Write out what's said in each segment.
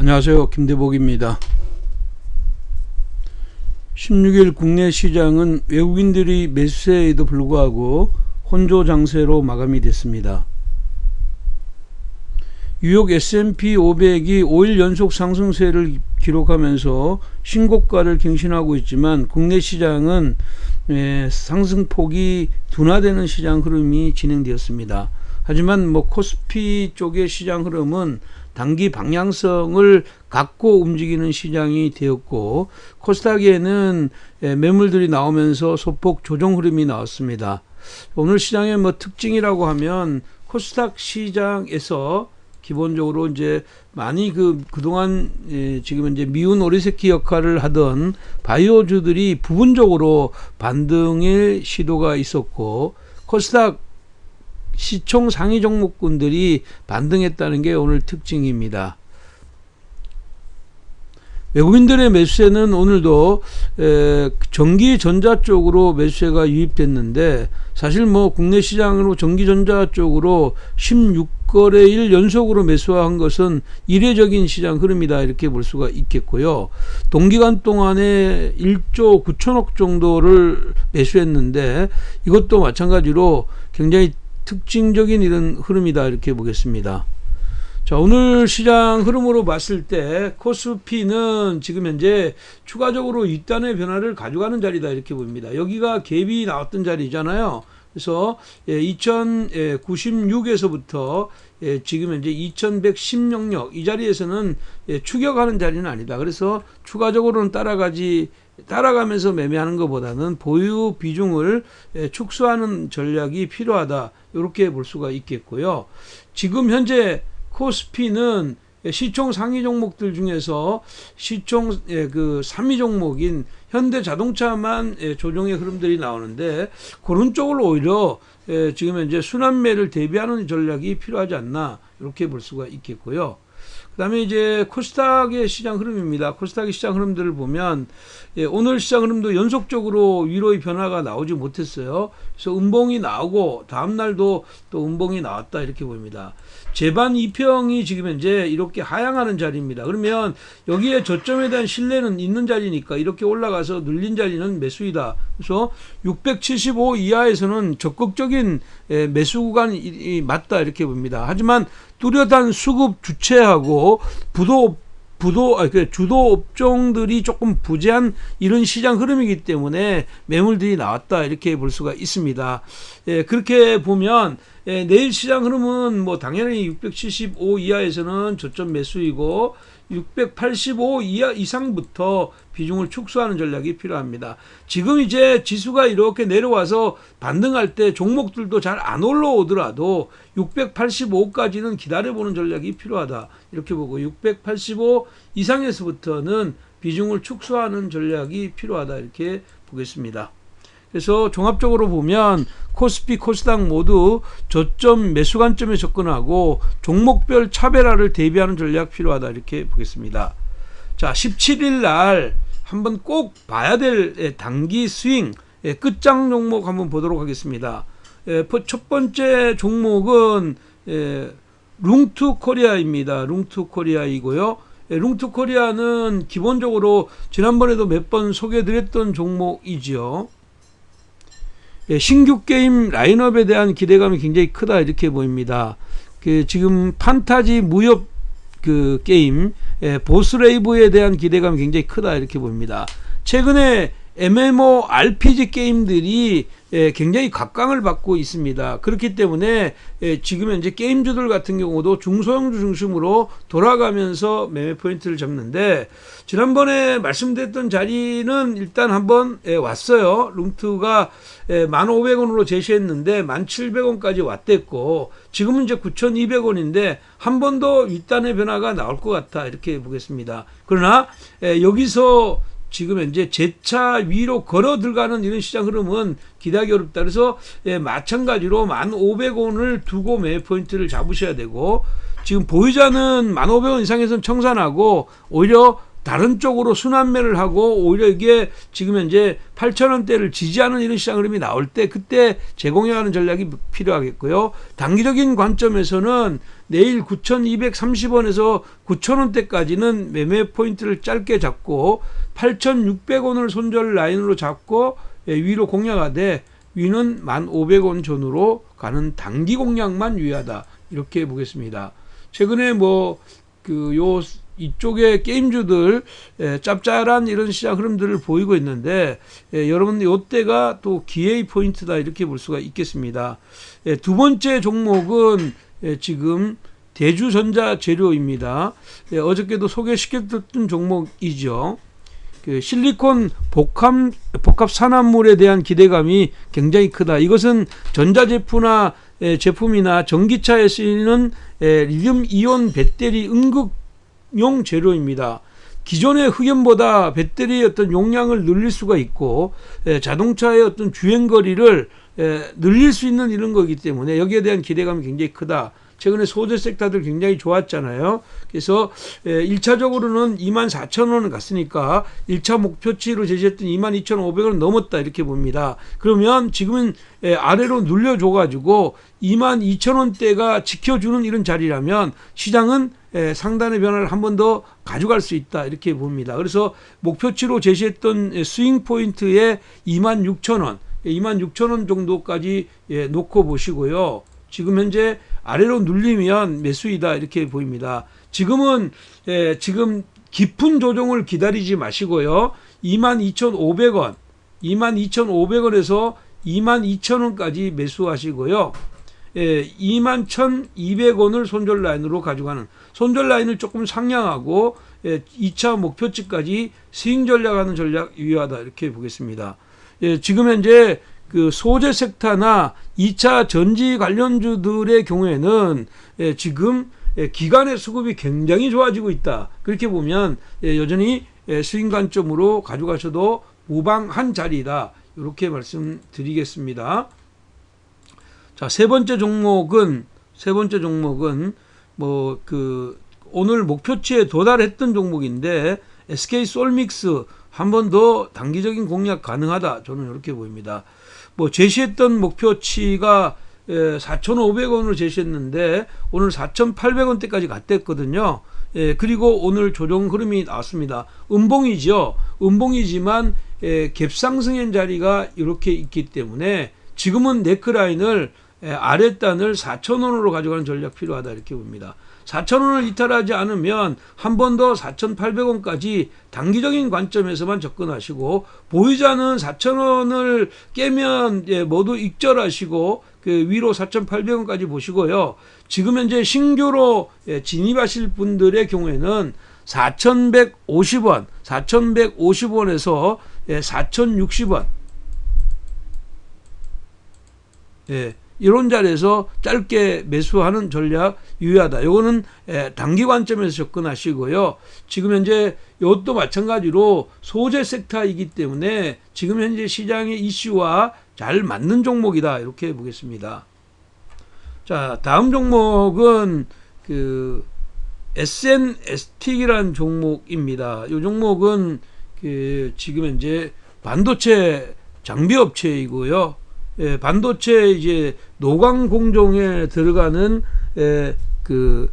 안녕하세요. 김대복입니다. 16일 국내 시장은 외국인들이 매수세에도 불구하고 혼조 장세로 마감이 됐습니다. 뉴욕 S&P 500이 5일 연속 상승세를 기록하면서 신고가를 갱신하고 있지만 국내 시장은 예, 상승폭이 둔화되는 시장 흐름이 진행되었습니다. 하지만 뭐 코스피 쪽의 시장 흐름은 단기 방향성을 갖고 움직이는 시장이 되었고 코스닥에는 예, 매물들이 나오면서 소폭 조정 흐름이 나왔습니다. 오늘 시장의 뭐 특징이라고 하면 코스닥 시장에서 기본적으로 이제 많이 그 그동안 예, 지금 이제 미운 오리새끼 역할을 하던 바이오주들이 부분적으로 반등의 시도가 있었고 코스닥 시총 상위 종목군들이 반등했다는 게 오늘 특징입니다. 외국인들의 매수세는 오늘도 전기 전자 쪽으로 매수세가 유입됐는데 사실 뭐 국내 시장으로 전기 전자 쪽으로 16거래일 연속으로 매수한 것은 이례적인 시장 흐름이다 이렇게 볼 수가 있겠고요. 동기간 동안에 1조 9천억 정도를 매수했는데 이것도 마찬가지로 굉장히 특징적인 이런 흐름이다 이렇게 보겠습니다. 자, 오늘 시장 흐름으로 봤을 때 코스피는 지금 현재 추가적으로 윗단의 변화를 가져가는 자리다 이렇게 보입니다. 여기가 갭이 나왔던 자리잖아요. 그래서 2096에서부터 예, 지금 현재 2110영역 이 자리에서는 예, 추격하는 자리는 아니다. 그래서 추가적으로는 따라가지 따라가면서 매매하는 것보다는 보유 비중을 예, 축소하는 전략이 필요하다. 이렇게 볼 수가 있겠고요. 지금 현재 코스피는 시총 상위 종목들 중에서 시총 예, 그 3위 종목인 현대 자동차만 예, 조정의 흐름들이 나오는데 그런 쪽을 오히려 예, 지금 현재 순환매를 대비하는 전략이 필요하지 않나 이렇게 볼 수가 있겠고요. 그 다음에 이제 코스닥의 시장 흐름입니다. 코스닥의 시장 흐름들을 보면 예, 오늘 시장 흐름도 연속적으로 위로의 변화가 나오지 못했어요. 그래서 음봉이 나오고 다음 날도 또 음봉이 나왔다 이렇게 보입니다. 제반 이평이 지금 현재 이렇게 하향하는 자리입니다. 그러면 여기에 저점에 대한 신뢰는 있는 자리니까 이렇게 올라가서 눌린 자리는 매수이다. 그래서 675 이하에서는 적극적인 예, 매수 구간이 맞다 이렇게 봅니다. 하지만 뚜렷한 수급 주체하고 부도 부도 아, 그 주도 업종들이 조금 부재한 이런 시장 흐름이기 때문에 매물들이 나왔다 이렇게 볼 수가 있습니다. 예, 그렇게 보면 예, 내일 시장 흐름은 뭐 당연히 675 이하에서는 저점 매수이고 685 이하 이상부터 비중을 축소하는 전략이 필요합니다. 지금 이제 지수가 이렇게 내려와서 반등할 때 종목들도 잘 안 올라오더라도 685까지는 기다려보는 전략이 필요하다. 이렇게 보고 685 이상에서부터는 비중을 축소하는 전략이 필요하다. 이렇게 보겠습니다. 그래서 종합적으로 보면 코스피, 코스닥 모두 저점 매수 관점에 접근하고 종목별 차별화를 대비하는 전략 필요하다 이렇게 보겠습니다. 자, 17일 날 한번 꼭 봐야 될 단기 스윙 끝장 종목 한번 보도록 하겠습니다. 첫 번째 종목은 룽투 코리아입니다. 룽투 코리아이고요. 룽투 코리아는 기본적으로 지난번에도 몇 번 소개드렸던 종목이지요. 예, 신규 게임 라인업에 대한 기대감이 굉장히 크다 이렇게 보입니다. 그 지금 판타지 무협 그 게임 예, 보스레이브에 대한 기대감이 굉장히 크다 이렇게 보입니다. 최근에 MMO RPG 게임들이 예, 굉장히 각광을 받고 있습니다. 그렇기 때문에 예, 지금 현재 게임주들 같은 경우도 중소형주 중심으로 돌아가면서 매매 포인트를 잡는데 지난번에 말씀드렸던 자리는 일단 한번 예, 왔어요. 룽트가 1,500원으로 제시했는데 1,700원까지 왔댔고 지금은 이제 9,200원인데 한 번 더 윗단의 변화가 나올 것 같아 이렇게 보겠습니다. 그러나 여기서 지금 현재 재차 위로 걸어 들어가는 이런 시장 흐름은 기대하기 어렵다. 그래서 예, 마찬가지로 1,500원을 두고 매 포인트를 잡으셔야 되고 지금 보유자는 1,500원 이상에서는 청산하고 오히려 다른 쪽으로 순환매를 하고 오히려 이게 지금 현재 8천원대를 지지하는 이런 시장 흐름이 나올 때 그때 재공유하는 전략이 필요하겠고요. 단기적인 관점에서는 내일 9,230원에서 9,000원대까지는 매매 포인트를 짧게 잡고 8,600원을 손절 라인으로 잡고 예, 위로 공략하되 위는 1,500원 전후로 가는 단기 공략만 유의하다 이렇게 보겠습니다. 최근에 뭐 그 요 이쪽에 게임주들 에, 짭짤한 이런 시장 흐름들을 보이고 있는데 에, 여러분 요때가 또 기회의 포인트다 이렇게 볼 수가 있겠습니다. 에, 두 번째 종목은 에, 지금 대주전자 재료입니다. 예, 어저께도 소개시켰던 종목이죠. 그 실리콘 복합 복합 산화물에 대한 기대감이 굉장히 크다. 이것은 전자제품이나 에, 제품이나 전기차에 쓰이는 에, 리튬 이온 배터리 응급용 재료입니다. 기존의 흑연보다 배터리의 어떤 용량을 늘릴 수가 있고 에, 자동차의 어떤 주행 거리를 에, 늘릴 수 있는 이런 거기 때문에 여기에 대한 기대감이 굉장히 크다. 최근에 소재 섹터들 굉장히 좋았잖아요. 그래서 에, 1차적으로는 2만 4천 원을 갔으니까 1차 목표치로 제시했던 2만 2천 5백원 넘었다 이렇게 봅니다. 그러면 지금은 에, 아래로 눌려줘 가지고 2만 2천 원대가 지켜주는 이런 자리라면 시장은 에, 상단의 변화를 한 번 더 가져갈 수 있다 이렇게 봅니다. 그래서 목표치로 제시했던 에, 스윙 포인트에 2만 6천 원, 2만 6천 원 정도까지 예, 놓고 보시고요. 지금 현재 아래로 눌리면 매수이다 이렇게 보입니다. 지금은 예, 지금 깊은 조정을 기다리지 마시고요. 22,500원, 22,500원에서 22,000원까지 매수하시고요. 예, 21,200원을 손절 라인으로 가져가는 손절 라인을 조금 상향하고 예, 2차 목표치까지 스윙 전략하는 전략 유효하다 이렇게 보겠습니다. 예, 지금 현재 그 소재 섹터나 2차 전지 관련주들의 경우에는 예, 지금 예, 기간의 수급이 굉장히 좋아지고 있다. 그렇게 보면 예, 여전히 예, 스윙 관점으로 가져가셔도 무방한 자리다. 이렇게 말씀드리겠습니다. 자, 세 번째 종목은 세 번째 종목은 뭐 그 오늘 목표치에 도달했던 종목인데 SK 솔믹스 한 번 더 단기적인 공략 가능하다. 저는 이렇게 보입니다. 뭐 제시했던 목표치가 4,500원으로 제시했는데 오늘 4,800원대까지 갔댔거든요. 예, 그리고 오늘 조정 흐름이 나왔습니다. 음봉이죠. 음봉이지만 예, 갭상승한 자리가 이렇게 있기 때문에 지금은 네크라인을 예, 아랫단을 4,000원으로 가져가는 전략 필요하다 이렇게 봅니다. 4,000원을 이탈하지 않으면 한 번 더 4,800원까지 단기적인 관점에서만 접근하시고 보유자는 4,000원을 깨면 예, 모두 익절하시고 그 위로 4,800원까지 보시고요. 지금 현재 신규로 예, 진입하실 분들의 경우에는 4,150원, 4,150원에서 예, 4,060원 예, 이런 자리에서 짧게 매수하는 전략 유의하다. 요거는 단기 관점에서 접근하시고요. 지금 현재 이것도 마찬가지로 소재 섹터이기 때문에 지금 현재 시장의 이슈와 잘 맞는 종목이다. 이렇게 보겠습니다. 자, 다음 종목은 그 SNS틱이라는 종목입니다. 이 종목은 그 지금 현재 반도체 장비 업체이고요. 예, 반도체 이제 노광 공정에 들어가는 예, 그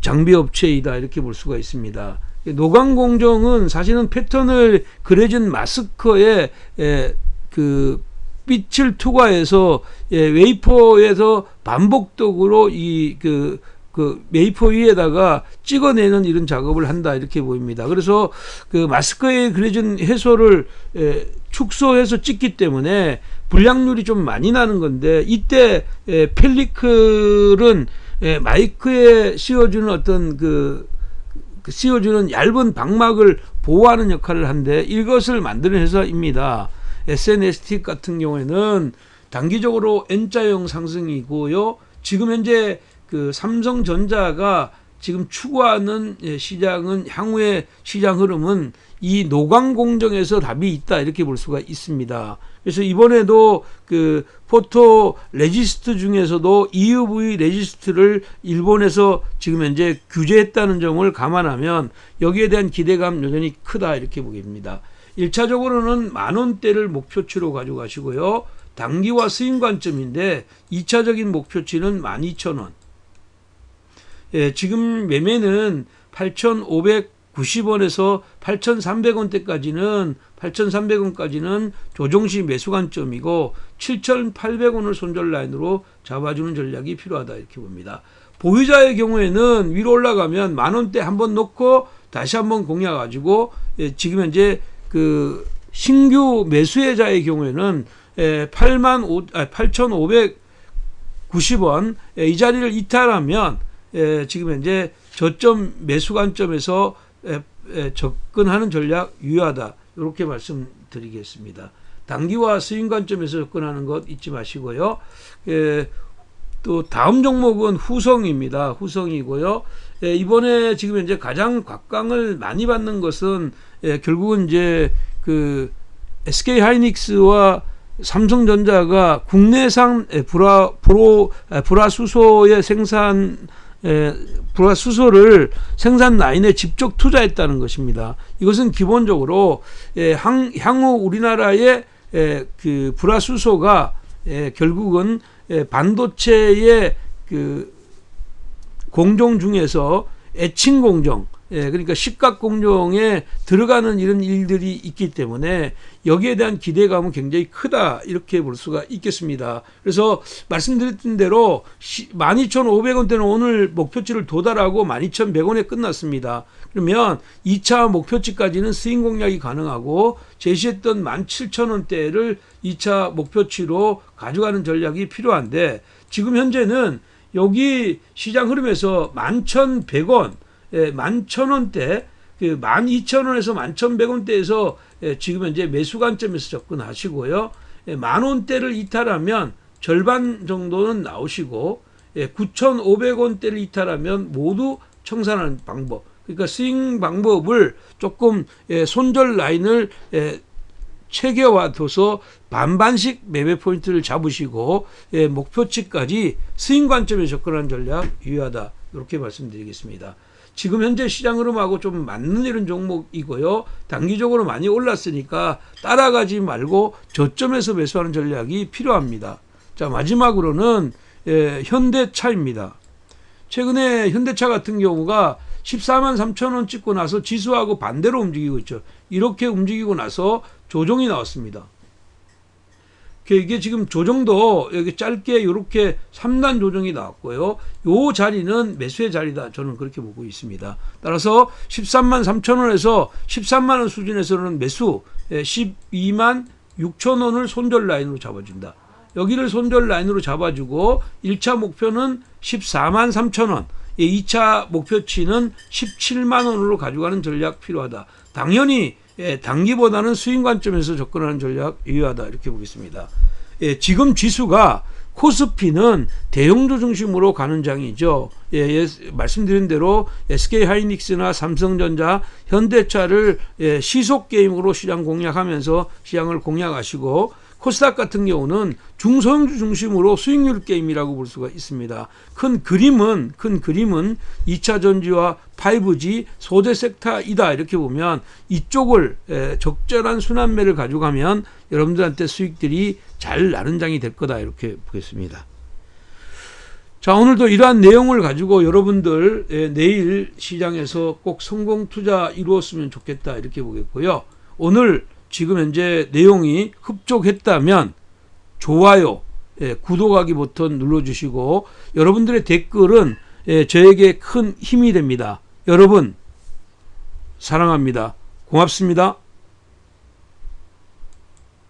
장비 업체이다 이렇게 볼 수가 있습니다. 노광 공정은 사실은 패턴을 그려진 마스크에 예, 그 빛을 투과해서 예, 웨이퍼에서 반복적으로 이그 그 메이퍼 위에다가 찍어내는 이런 작업을 한다 이렇게 보입니다. 그래서 그 마스크에 그려진 해소를 에, 축소해서 찍기 때문에 불량률이 좀 많이 나는 건데 이때 에, 펠리클은 에, 마이크에 씌워주는 어떤 그, 그 씌워주는 얇은 방막을 보호하는 역할을 한데 이것을 만드는 회사입니다. SNST 같은 경우에는 단기적으로 N자형 상승이고요. 지금 현재 그 삼성전자가 지금 추구하는 예, 시장은 향후의 시장 흐름은 이 노광 공정에서 답이 있다 이렇게 볼 수가 있습니다. 그래서 이번에도 그 포토 레지스트 중에서도 EUV 레지스트를 일본에서 지금 현재 규제했다는 점을 감안하면 여기에 대한 기대감 여전히 크다 이렇게 보입니다. 1차적으로는 만 원대를 목표치로 가져가시고요. 단기와 수익 관점인데 2차적인 목표치는 12,000원. 예, 지금 매매는 8,590원에서 8,300원대까지는 8,300원까지는 조정시 매수 관점이고 7,800원을 손절 라인으로 잡아주는 전략이 필요하다 이렇게 봅니다. 보유자의 경우에는 위로 올라가면 만 원대 한번 놓고 다시 한번 공략 가지고 예, 지금 현재 그 신규 매수혜자의 경우에는 예, 8만 5, 아, 8,590원 예, 이 자리를 이탈하면 예, 지금 현재 저점 매수 관점에서 에, 에, 접근하는 전략 유효하다. 이렇게 말씀드리겠습니다. 단기와 스윙 관점에서 접근하는 것 잊지 마시고요. 예, 또 다음 종목은 후성입니다. 후성이고요. 예, 이번에 지금 현재 가장 곽강을 많이 받는 것은 예, 결국은 이제 그 SK 하이닉스와 삼성전자가 국내산 불호 에, 불화수소의 생산 에, 불화수소를 생산 라인에 직접 투자했다는 것입니다. 이것은 기본적으로 에, 향, 향후 우리나라의 에, 그 불화수소가 에, 결국은 에, 반도체의 그 공정 중에서 애칭 공정, 예, 그러니까 식각 공정에 들어가는 이런 일들이 있기 때문에 여기에 대한 기대감은 굉장히 크다 이렇게 볼 수가 있겠습니다. 그래서 말씀드렸던 대로 12,500원대는 오늘 목표치를 도달하고 12,100원에 끝났습니다. 그러면 2차 목표치까지는 스윙 공략이 가능하고 제시했던 17,000원대를 2차 목표치로 가져가는 전략이 필요한데 지금 현재는 여기 시장 흐름에서 11,100원 예, 만천 원대, 그만 이천 원에서 만천 백 원대에서 예, 지금 현재 매수 관점에서 접근하시고요. 예, 만 원대를 이탈하면 절반 정도는 나오시고 예, 9,500원대를 이탈하면 모두 청산하는 방법. 그러니까 스윙 방법을 조금 예, 손절 라인을 예, 체계화둬서 반반씩 매매 포인트를 잡으시고 예, 목표치까지 스윙 관점에 접근하는 전략 유효하다. 이렇게 말씀드리겠습니다. 지금 현재 시장 흐름하고 좀 맞는 이런 종목이고요. 단기적으로 많이 올랐으니까 따라가지 말고 저점에서 매수하는 전략이 필요합니다. 자 마지막으로는 예, 현대차입니다. 최근에 현대차 같은 경우가 14만 3천 원 찍고 나서 지수하고 반대로 움직이고 있죠. 이렇게 움직이고 나서 조정이 나왔습니다. 이게 지금 조정도 여기 짧게 이렇게 3단 조정이 나왔고요. 요 자리는 매수의 자리다. 저는 그렇게 보고 있습니다. 따라서 13만 3천 원에서 13만 원 수준에서는 매수 12만 예, 6천 원을 손절 라인으로 잡아준다. 여기를 손절 라인으로 잡아주고 1차 목표는 14만 3천 원, 2차 목표치는 17만 원으로 가져가는 전략 필요하다. 당연히 예, 단기보다는 수익 관점에서 접근하는 전략 유효하다 이렇게 보겠습니다. 예, 지금 지수가 코스피는 대형주 중심으로 가는 장이죠. 예, 예, 말씀드린 대로 SK 하이닉스나 삼성전자, 현대차를 예, 시속 게임으로 시장 공략하면서 시장을 공략하시고 코스닥 같은 경우는 중소형주 중심으로 수익률 게임이라고 볼 수가 있습니다. 큰 그림은 큰 그림은 2차 전지와 5G 소재 섹터이다 이렇게 보면 이쪽을 적절한 순환매를 가져가면 여러분들한테 수익들이 잘 나는 장이 될 거다 이렇게 보겠습니다. 자 오늘도 이러한 내용을 가지고 여러분들 내일 시장에서 꼭 성공 투자 이루었으면 좋겠다 이렇게 보겠고요. 오늘 지금 현재 내용이 흡족했다면 좋아요, 예, 구독하기 버튼 눌러주시고 여러분들의 댓글은 예, 저에게 큰 힘이 됩니다. 여러분 사랑합니다. 고맙습니다.